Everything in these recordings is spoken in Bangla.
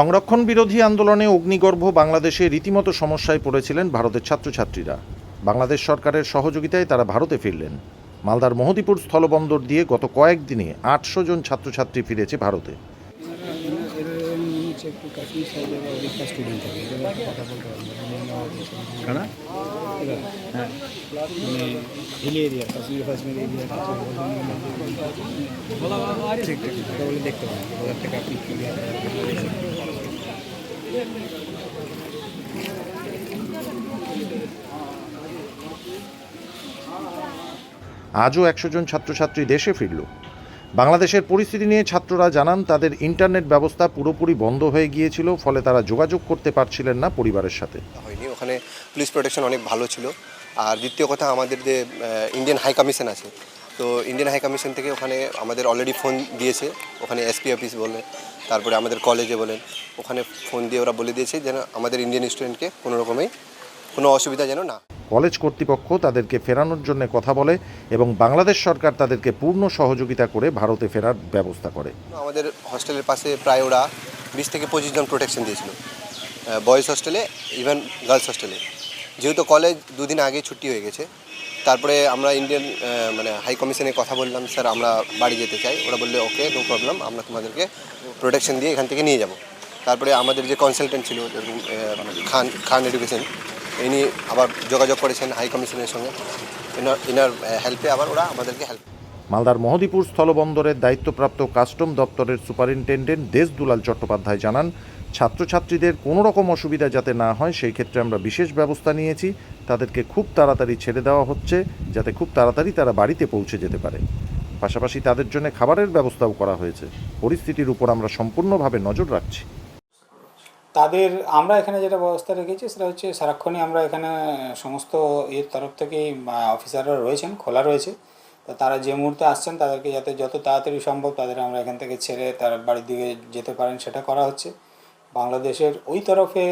সংরক্ষণ বিরোধী আন্দোলনে অগ্নিগর্ভ বাংলাদেশে রীতিমতো সমস্যায় পড়েছিলেন ভারতের ছাত্রছাত্রীরা। বাংলাদেশ সরকারের সহযোগিতায় তারা ভারতে ফিরলেন। মালদার মহদিপুর স্থলবন্দর দিয়ে গত কয়েকদিনে আটশো জন ছাত্রছাত্রী ফিরেছে ভারতে। কারা? আজও একশো জন ছাত্রছাত্রী দেশে ফিরল। বাংলাদেশের পরিস্থিতি নিয়ে ছাত্ররা জানান, তাদের ইন্টারনেট ব্যবস্থা পুরোপুরি বন্ধ হয়ে গিয়েছিল, ফলে তারা যোগাযোগ করতে পারছিলেন না পরিবারের সাথে। ওখানে পুলিশ প্রোটেকশন অনেক ভালো ছিল। আর দ্বিতীয় কথা আমাদের যে ইন্ডিয়ান হাই কমিশন আছে। তো ইন্ডিয়ান হাই কমিশন থেকে ওখানে আমাদের অলরেডি ফোন দিয়েছে। ওখানে এসপি অফিস বলে তারপরে আমাদের কলেজে বলেন। ওখানে ফোন দিয়ে ওরা বলে দিয়েছে যেন আমাদের ইন্ডিয়ান স্টুডেন্টকে কোনো রকমই কোনো অসুবিধা যেন না। কলেজ কর্তৃপক্ষ তাদেরকে ফেরানোর জন্য কথা বলে এবং বাংলাদেশ সরকার তাদেরকে পূর্ণ সহযোগিতা করে ভারতে ফেরার ব্যবস্থা করে। আমাদের হস্টেলের পাশে প্রায় ওরা বিশ থেকে পঁচিশ জন প্রোটেকশন দিয়েছিল। বয়েজ হস্টেলে ইভেন গার্লস হস্টেলে যেহেতু কলেজ দুদিন আগে ছুটি হয়ে গেছে তারপরে আমরা ইন্ডিয়ান মানে হাই কমিশনে কথা বললাম স্যার আমরা বাড়ি যেতে চাই। ওরা বললে ওকে নো প্রবলেম আমরা তোমাদেরকে প্রোটেকশন দিয়ে এখান থেকে নিয়ে যাব। তারপরে আমাদের যে কনসালটেন্ট ছিল যেরকম, খান খান এডুকেশন ইনি আবার যোগাযোগ করেছেন হাই কমিশনের সঙ্গে। ইনার ইনার হেল্পে আবার ওরা আমাদেরকে হেল্প মালদার মোহদীপুর স্থলবন্দরের দায়িত্বপ্রাপ্ত কাস্টম দপ্তরের সুপারিনটেন্ডেন্ট দেশ দুলাল চট্টোপাধ্যায় জানান ছাত্রছাত্রীদের কোনো রকম অসুবিধা যাতে না হয়, সেই ক্ষেত্রে আমরা বিশেষ ব্যবস্থা নিয়েছি। তাদেরকে খুব তাড়াতাড়ি ছেড়ে দেওয়া হচ্ছে, যাতে খুব তাড়াতাড়ি তারা বাড়িতে পৌঁছে যেতে পারে। পাশাপাশি তাদের জন্য খাবারের ব্যবস্থাও করা হয়েছে। পরিস্থিতির উপর আমরা সম্পূর্ণভাবে নজর রাখছি। তাদের, আমরা এখানে যেটা ব্যবস্থা রেখেছি সেটা হচ্ছে সারাক্ষণই আমরা এখানে সমস্ত এর তরফ থেকেই অফিসাররা রয়েছেন, খোলা রয়েছে। তো তারা যে মুহূর্তে আসছেন, তাদেরকে যাতে যত তাড়াতাড়ি সম্ভব তাদের আমরা এখান থেকে ছেড়ে তার বাড়ির দিকে যেতে পারেন, সেটা করা হচ্ছে। বাংলাদেশের ওই তরফে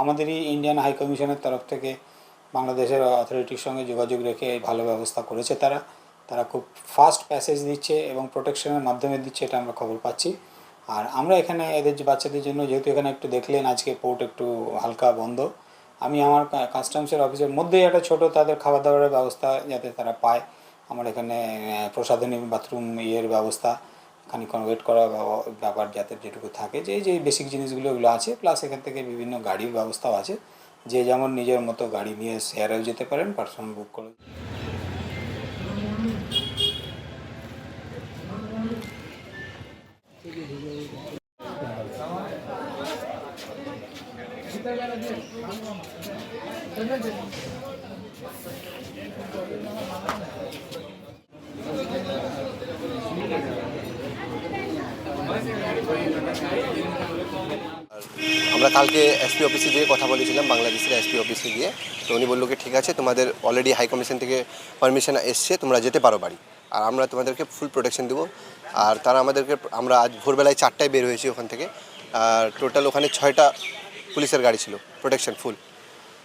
আমাদেরই ইন্ডিয়ান হাই কমিশনের তরফ থেকে বাংলাদেশের অথরিটির সঙ্গে যোগাযোগ রেখে ভালো ব্যবস্থা করেছে তারা। তারা খুব ফাস্ট প্যাসেজ দিচ্ছে এবং প্রোটেকশনের মাধ্যমে দিচ্ছে, এটা আমরা খবর পাচ্ছি। আর আমরা এখানে এদের বাচ্চাদের জন্য, যেহেতু এখানে একটু দেখলেন, আজকে পোর্ট একটু হালকা বন্ধ। আমি আমার কাস্টমসের অফিসের মধ্যেই একটা ছোট তাদের খাবার দাবারের ব্যবস্থা যাতে তারা পায়। আমার এখানে প্রসাধনী বাথরুম ইয়ের ব্যবস্থা। খানিক্ষণ ওয়েট করা ব্যাপার যাতে যেটুকু থাকে, যে যে বেসিক জিনিসগুলো ওগুলো আছে প্লাস এখান থেকে বিভিন্ন গাড়ির ব্যবস্থাও আছে, যে যেমন নিজের মতো গাড়ি নিয়ে শেয়ারেও যেতে পারেন পার্সোনাল বুক করে। আমরা কালকে এসপি অফিসে গিয়ে কথা বলেছিলাম, বাংলাদেশের এসপি অফিসে গিয়ে। তো উনি বলল কি, ঠিক আছে, তোমাদের অলরেডি হাই কমিশন থেকে পারমিশন এসছে, তোমরা যেতে পারো বাড়ি। আর আমরা তোমাদেরকে ফুল প্রোটেকশন দেবো। আর তারা আমাদেরকে, আমরা আজ ভোরবেলায় চারটায় বের হয়েছি ওখান থেকে। আর টোটাল ওখানে ছয়টা পুলিশের গাড়ি ছিল প্রোটেকশন ফুল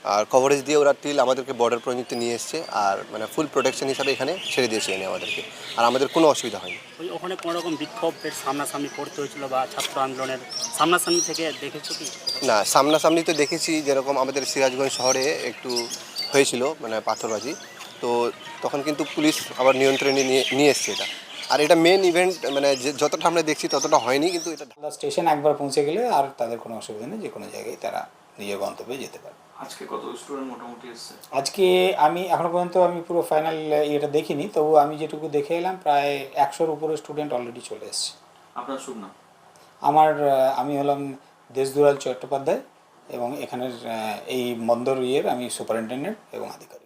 আর কভারেজ দিয়ে ওরা টিল আমাদেরকে বর্ডার পর্যন্ত নিয়ে এসছে আর মানে ফুল প্রোটেকশন হিসাবে এখানে ছেড়ে দিয়েছে এনে আমাদেরকে। আর আমাদের কোনো অসুবিধা হয়নি। ওই ওখানে কোনো রকম বিক্ষোভের সামনাসামনি পড়তে হয়েছিল বা ছাত্র আন্দোলনের সামনাসামনি থেকে দেখেছ কি? না সামনাসামনি তো দেখেছি যেরকম আমাদের সিরাজগঞ্জ শহরে একটু হয়েছিল মানে পাথরবাজি। তো তখন কিন্তু পুলিশ আবার নিয়ন্ত্রণে নিয়ে নিয়ে এসছে এটা। আর এটা মেন ইভেন্ট মানে যে যতটা আমরা দেখছি ততটা হয়নি কিন্তু এটা স্টেশন একবার পৌঁছে গেলে আর তাদের কোনো অসুবিধা নেই যে কোনো জায়গায় তারা নিজের গন্তব্যে যেতে পারে আজকে কত স্টুডেন্ট মোটামুটি এসেছে? আজকে আমি এখনও পর্যন্ত আমি পুরো ফাইনাল ইয়েটা দেখিনি তবু আমি যেটুকু দেখে এলাম প্রায় একশোর উপরে স্টুডেন্ট অলরেডি চলে এসেছে। আপনার শুভ নাম? আমার আমি হলাম দেশদুরাল চট্টোপাধ্যায় এবং এখানের এই বন্দর ইয়ের আমি সুপারিনটেন্ডেন্ট এবং আধিকারিক।